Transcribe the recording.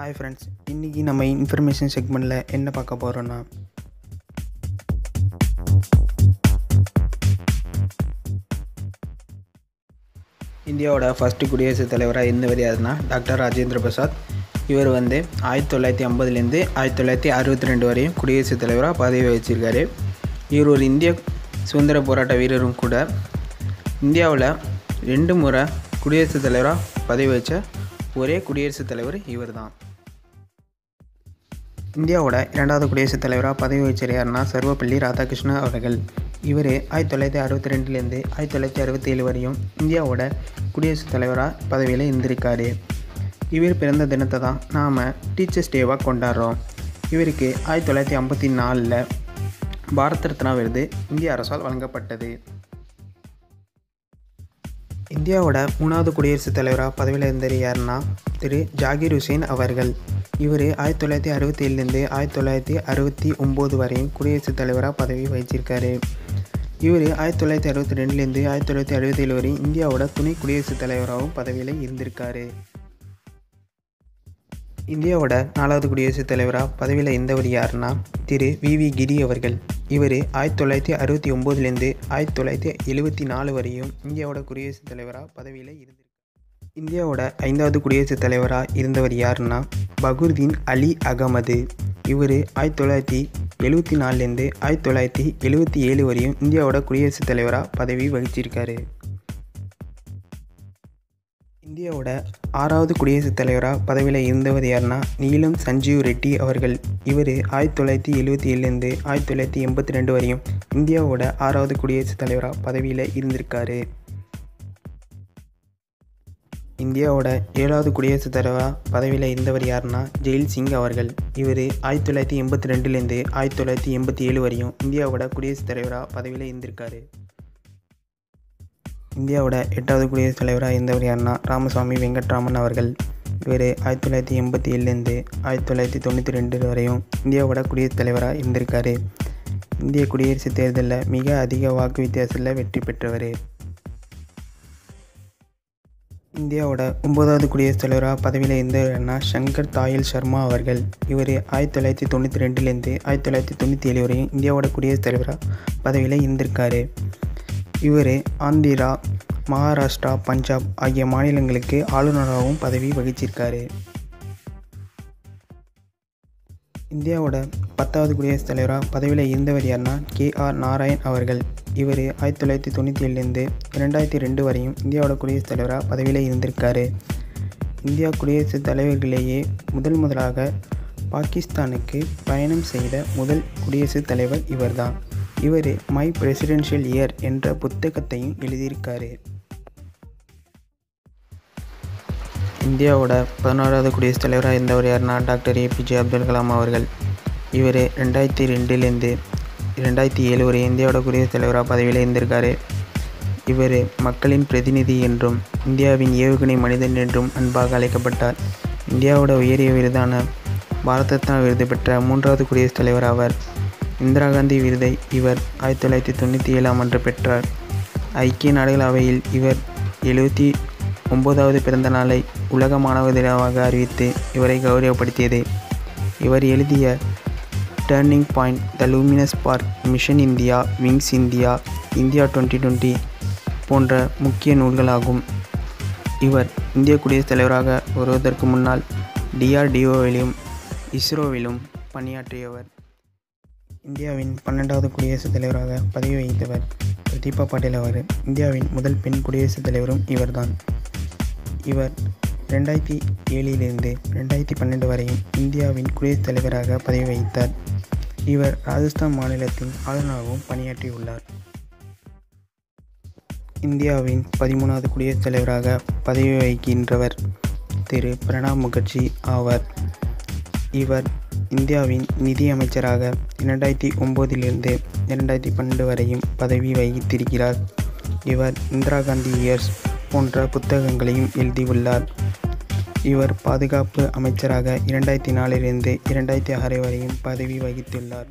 Hi friends இன்றைக்கி நம்ம information செக்மெண்ட்டில் என்ன பார்க்க போகிறோன்னா இந்தியாவோட ஃபஸ்ட்டு குடியரசுத் தலைவராக எந்த வரையாதுன்னா டாக்டர் ராஜேந்திர பிரசாத். இவர் வந்து ஆயிரத்தி தொள்ளாயிரத்தி ஐம்பதுலேருந்து ஆயிரத்தி தொள்ளாயிரத்தி அறுபத்தி ரெண்டு வரையும் குடியரசுத் தலைவராக பதவி வகிச்சிருக்காரு. இவர் ஒரு இந்திய சுதந்திர போராட்ட வீரரும் கூட. இந்தியாவில் ரெண்டு முறை குடியரசுத் தலைவராக பதவி வச்ச ஒரே குடியரசுத் தலைவர் இவர் தான் இந்தியாவோட இரண்டாவது குடியரசுத் தலைவராக பதவி வச்சவர் யாருன்னா சர்வப்பள்ளி ராதாகிருஷ்ணன் அவர்கள். இவர் ஆயிரத்தி தொள்ளாயிரத்தி அறுபத்தி ரெண்டுலேருந்து ஆயிரத்தி தொள்ளாயிரத்தி அறுபத்தி ஏழு வரையும் இந்தியாவோட குடியரசுத் தலைவராக பதவியில் இருந்திருக்காரு. இவர் பிறந்த தினத்தை தான் நாம் டீச்சர்ஸ் டேவாக கொண்டாடுறோம். இவருக்கு ஆயிரத்தி தொள்ளாயிரத்தி ஐம்பத்தி நாலில் பாரத் ரத்னா விருது இந்திய அரசால் வழங்கப்பட்டது. இந்தியாவோட மூணாவது குடியரசுத் தலைவராக பதவியில் இருந்தவர் யாருன்னா திரு ஜாகிர் ஹுசேன் அவர்கள். இவர் ஆயிரத்தி தொள்ளாயிரத்தி அறுபத்தி ஏழுலேருந்து ஆயிரத்தி தொள்ளாயிரத்தி அறுபத்தி ஒம்பது வரையும் குடியரசுத் தலைவராக பதவி வகிச்சிருக்காரு. இவர் ஆயிரத்தி தொள்ளாயிரத்தி அறுபத்தி ரெண்டுலேருந்து ஆயிரத்தி தொள்ளாயிரத்தி அறுபத்தி ஏழு வரையும் இந்தியாவோட துணை குடியரசுத் தலைவராகவும் பதவியில் இருந்திருக்காரு. இந்தியாவோட நாலாவது குடியரசுத் தலைவராக பதவியில் இருந்தவர் யாருன்னா திரு வி. வி. கிரி அவர்கள். இவர் ஆயிரத்தி தொள்ளாயிரத்தி அறுபத்தி ஒம்போதுலேருந்து ஆயிரத்தி தொள்ளாயிரத்தி எழுபத்தி நாலு வரையும் இந்தியாவோட குடியரசுத் தலைவராக பதவியில் இருந்து இந்தியாவோட ஐந்தாவது குடியரசுத் தலைவராக இருந்தவர் யாருன்னா பகுர்தீன் அலி அகமது. இவர் ஆயிரத்தி தொள்ளாயிரத்தி எழுபத்தி நாலுலேருந்து ஆயிரத்தி தொள்ளாயிரத்தி எழுபத்தி ஏழு வரையும் இந்தியாவோட குடியரசுத் தலைவராக பதவி வகிச்சிருக்காரு. இந்தியாவோட ஆறாவது குடியரசுத் தலைவராக பதவியில் இருந்தவர் யாருன்னா நீலம் சஞ்சீவ் ரெட்டி அவர்கள். இவர் ஆயிரத்தி தொள்ளாயிரத்தி எழுபத்தி ஏழுலேருந்து ஆயிரத்தி தொள்ளாயிரத்தி எண்பத்தி ரெண்டு வரையும் இந்தியாவோட ஆறாவது குடியரசுத் தலைவராக பதவியில் இருந்திருக்காரு. இந்தியாவோட ஏழாவது குடியரசுத் தலைவராக பதவியில் இருந்தவர் யாருன்னா ஜெயில் சிங் அவர்கள். இவர் ஆயிரத்தி தொள்ளாயிரத்தி எண்பத்தி ரெண்டுலேருந்து ஆயிரத்தி தொள்ளாயிரத்தி எண்பத்தி ஏழு வரையும் இந்தியாவோட குடியரசுத் தலைவராக பதவியில் இருந்திருக்காரு. இந்தியாவோட எட்டாவது குடியரசுத் தலைவராக இருந்தவர் யாருன்னா ராமசாமி வெங்கட்ராமன் அவர்கள். இவர் ஆயிரத்தி தொள்ளாயிரத்தி எண்பத்தி ஏழுலேருந்து ஆயிரத்தி தொள்ளாயிரத்தி தொண்ணூற்றி ரெண்டு வரையும் இந்தியாவோட குடியரசுத் தலைவராக இருந்திருக்காரு. இந்திய குடியரசுத் தேர்தலில் மிக அதிக வாக்கு வித்தியாசத்தில் வெற்றி பெற்றவர். இந்தியாவோட ஒன்பதாவது குடியரசுத் தலைவராக பதவியில் இருந்தவர்னா சங்கர் தாயில் சர்மா அவர்கள். இவர் ஆயிரத்தி தொள்ளாயிரத்தி தொண்ணூற்றி ரெண்டுலேருந்து ஆயிரத்தி தொள்ளாயிரத்தி தொண்ணூற்றி ஏழு வரையும் இந்தியாவோட குடியரசுத் தலைவராக பதவியில் இருந்திருக்காரு. இவர் ஆந்திரா மகாராஷ்டிரா பஞ்சாப் ஆகிய மாநிலங்களுக்கு ஆளுநராகவும் பதவி வகிச்சிருக்காரு. இந்தியாவோட பத்தாவது குடியரசுத் தலைவராக பதவியில் இருந்தவர் யாருன்னா கே ஆர் நாராயண் அவர்கள். இவர் ஆயிரத்தி தொள்ளாயிரத்தி தொண்ணூற்றி ஏழுலேருந்து இரண்டாயிரத்தி ரெண்டு வரையும் இந்தியாவோட குடியரசுத் தலைவராக பதவியில் இருந்திருக்காரு. இந்தியா குடியரசுத் தலைவர்களிலேயே முதல் முதலாக பாகிஸ்தானுக்கு பயணம் செய்த முதல் குடியரசுத் தலைவர் இவர்தான் இவர் மை பிரசிடென்ஷியல் இயர் என்ற புத்தகத்தையும் எழுதியிருக்காரு. இந்தியாவோட பதினோராவது குடியரசுத் தலைவராக இருந்தவர் யாருன்னா டாக்டர் ஏபிஜே அப்துல் கலாம் அவர்கள். இவர் ரெண்டாயிரத்தி ரெண்டுலேருந்து ரெண்டாயிரத்தி ஏழு வரை இந்தியாவோட குடியரசுத் தலைவராக பதவியில் இருந்திருக்காரு. இவர் மக்களின் பிரதிநிதி என்றும் இந்தியாவின் ஏவுகணை மனிதன் என்றும் அன்பாக அழைக்கப்பட்டார். இந்தியாவோட உயரிய விருதான பாரத் ரத்னா விருது பெற்ற மூன்றாவது குடியரசுத் தலைவர் ஆவார். இந்திரா காந்தி விருதை இவர் ஆயிரத்தி தொள்ளாயிரத்தி தொண்ணூற்றி ஏழாம் ஆண்டு பெற்றார். ஐக்கிய நாடுகள் அவையில் இவர் எழுபத்தி ஒன்பதாவது பிறந்த நாளை உலக மாணவ தினமாக அறிவித்து இவரை கௌரவப்படுத்தியது. இவர் எழுதிய turning point the luminous sparks mission India wings India India twenty twenty போன்ற முக்கிய நூல்களாகும். இவர் இந்திய குடியரசுத் தலைவராக வருவதற்கு முன்னால் டிஆர்டிஓவிலும் இஸ்ரோவிலும் பணியாற்றியவர். இந்தியாவின் பன்னெண்டாவது குடியரசுத் தலைவராக பதவி வகித்தவர் பிரதீபா பாட்டீல் அவர். இந்தியாவின் முதல் பெண் குடியரசுத் தலைவரும் இவர்தான். இவர் ரெண்டாயிரத்தி ஏழிலிருந்து ரெண்டாயிரத்தி பன்னெண்டு வரையும் இந்தியாவின் குடியரசுத் தலைவராக பதவி வகித்தார். இவர் ராஜஸ்தான் மாநிலத்தின் ஆளுநராகவும் பணியாற்றியுள்ளார். இந்தியாவின் பதிமூணாவது குடியரசுத் தலைவராக பதவி வகிக்கின்றவர் திரு பிரணாப் முகர்ஜி ஆவார். இவர் இந்தியாவின் நிதி அமைச்சராக இரண்டாயிரத்தி ஒம்போதிலிருந்து இரண்டாயிரத்தி பன்னெண்டு வரையும் பதவி வகித்திருக்கிறார். இவர் இந்திரா காந்தி இயர்ஸ் போன்ற புத்தகங்களையும் எழுதியுள்ளார். இவர் பாதுகாப்பு அமைச்சராக இரண்டாயிரத்தி நாலிலிருந்து இரண்டாயிரத்தி ஆறு வரையும் பதவி வகித்துள்ளார்.